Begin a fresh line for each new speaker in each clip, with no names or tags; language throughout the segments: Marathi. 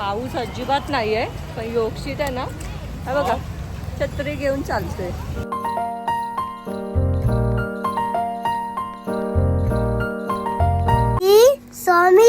पाऊस अजिबात नाही आहे पण योगशीत आहे ना. हा बघा छत्री घेऊन चालतोय.
स्वामी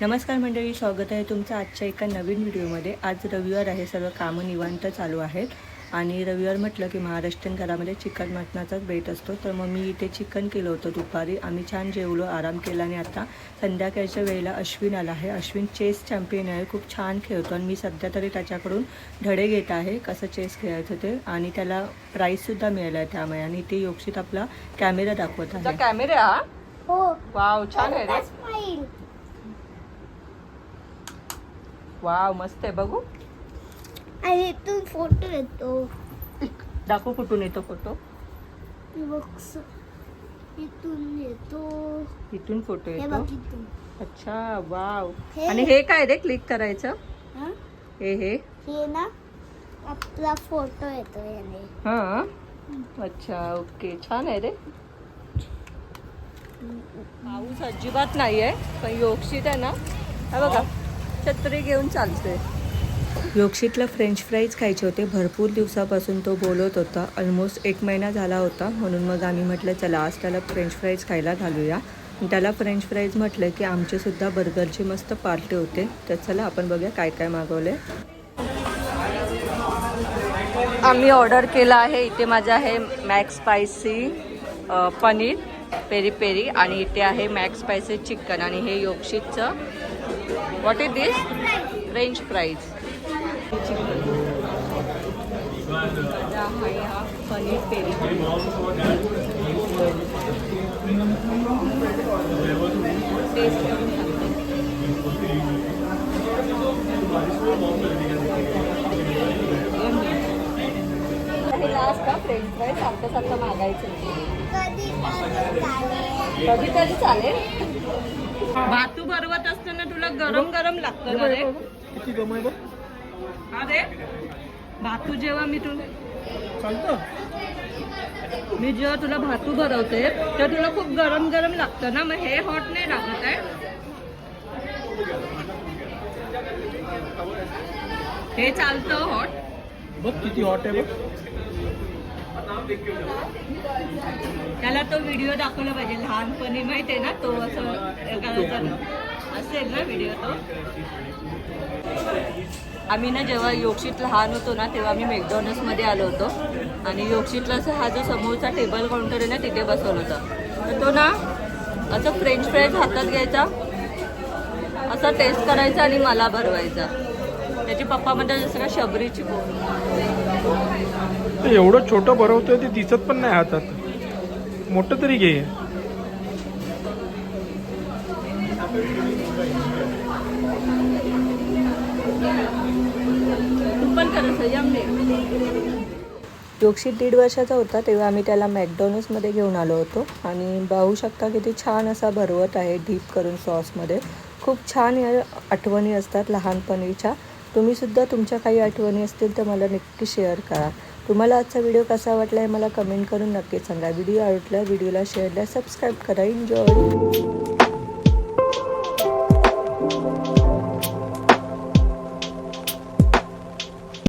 नमस्कार मंडळी स्वागत आहे तुमचं आजच्या एका नवीन व्हिडिओमध्ये. आज रविवार आहे सर्व कामं निवांत चालू आहेत. आणि रविवार म्हटलं की महाराष्ट्रीयन घरामध्ये चिकन मटणाचाच बेत असतो. तर मग मी इथे चिकन केलं होतं दुपारी. आम्ही छान जेवलो आराम केला आणि आता संध्याकाळच्या वेळेला अश्विन आला आहे. अश्विन चेस चॅम्पियन आहे. खूप छान खेळतो आणि मी सध्या तरी त्याच्याकडून धडे घेत आहे कसं चेस खेळायचं ते आणि त्याला प्राईजसुद्धा मिळाला आहे त्यामुळे आणि ते योगशीत आपला कॅमेरा दाखवत आहे. कॅमेरा हा
हो.
वाव छान आहे रे.
स्माईल
वाव मस्त आहे. बघू.
आणि इथून फोटो येतो.
दाखव कुठून येतो फोटो
इथून येतो.
इथून फोटो
हे
येतो.
बघ इथून.
अच्छा वाव
हे-
आणि हे काय रे? क्लिक करायचं?
हा?
हे हे.
हे ना आपला फोटो येतो याने.
हा? अच्छा ओके छान आहे रे. पाऊस अजिबात नाही आहे पण योगशीत आहे ना. हा बघा छत्री घेऊन चालतोय. योगशीतला फ्रेंच फ्राईज खायचे होते. भरपूर दिवसापासून तो बोलत होता. ऑलमोस्ट एक महिना झाला होता. म्हणून मग आम्ही म्हटलं चला आज त्याला फ्रेंच फ्राईज खायला घालूया. त्याला फ्रेंच फ्राईज म्हटलं की आमचेसुद्धा बर्गरची मस्त पार्टी होते. तर चला आपण बघूया काय काय मागवले. आम्ही ऑर्डर केलं आहे. इथे माझं आहे max spicy paneer peri peri आणि इथे आहे मॅक्स स्पायसी चिकन आणि हे योगशीतचं. What is this French fries paneer peri taste करून लास्ट का फ्रेंच सारखं सारखं मागायचं
कधी चालेल.
चालेल भातू भरवत असताना तुला गरम गरम लागतं ना रे
किती गमाय बघ
अरे भातू जेव्हा मी तू
चालतं.
मी जेव्हा तुला भातू भरवते तर तुला खूप गरम गरम लागतं ना मग हे हॉट नाही लागत आहे. हे चालतं हॉट
बघ किती हॉट आहे
त्याला तो व्हिडिओ दाखवला पाहिजे लहानपणी माहिती आहे ना तो असं असेल ना व्हिडिओ तो. आम्ही ना जेव्हा योगशीत लहान होतो ना तेव्हा आम्ही मॅकडॉनल्ड्समध्ये आलो होतो. आणि योगशीतला असं हा जो समोरचा टेबल काउंटर आहे ना तिथे बसवलं होतं. तर तो ना असं फ्रेंच फ्राईज हातात घ्यायचा असा टेस्ट करायचा आणि मला भरवायचा. त्याचे पप्पा म्हणतात जसं का शबरीची
एवढं छोटं भरवतोय ते दिसत पण नाही हातात. मोठं तरी घे.
तू योगशीत दीड वर्षाचा होता तेव्हा आम्ही त्याला मॅकडॉनल्ड्समध्ये घेऊन आलो होतो. आणि पाहू शकता किती छान असा भरवत आहे डीप करून सॉसमध्ये. खूप छान या आठवणी असतात लहानपणीच्या. तुम्हीसुद्धा तुमच्या काही आठवणी असतील तर मला नक्की शेअर करा. तुम्हाला आजचा व्हिडिओ कसा वाटला हे मला कमेंट करून नक्की सांगा. व्हिडिओ आवडला व्हिडिओला शेअरला सबस्क्राईब करा. एन्जॉय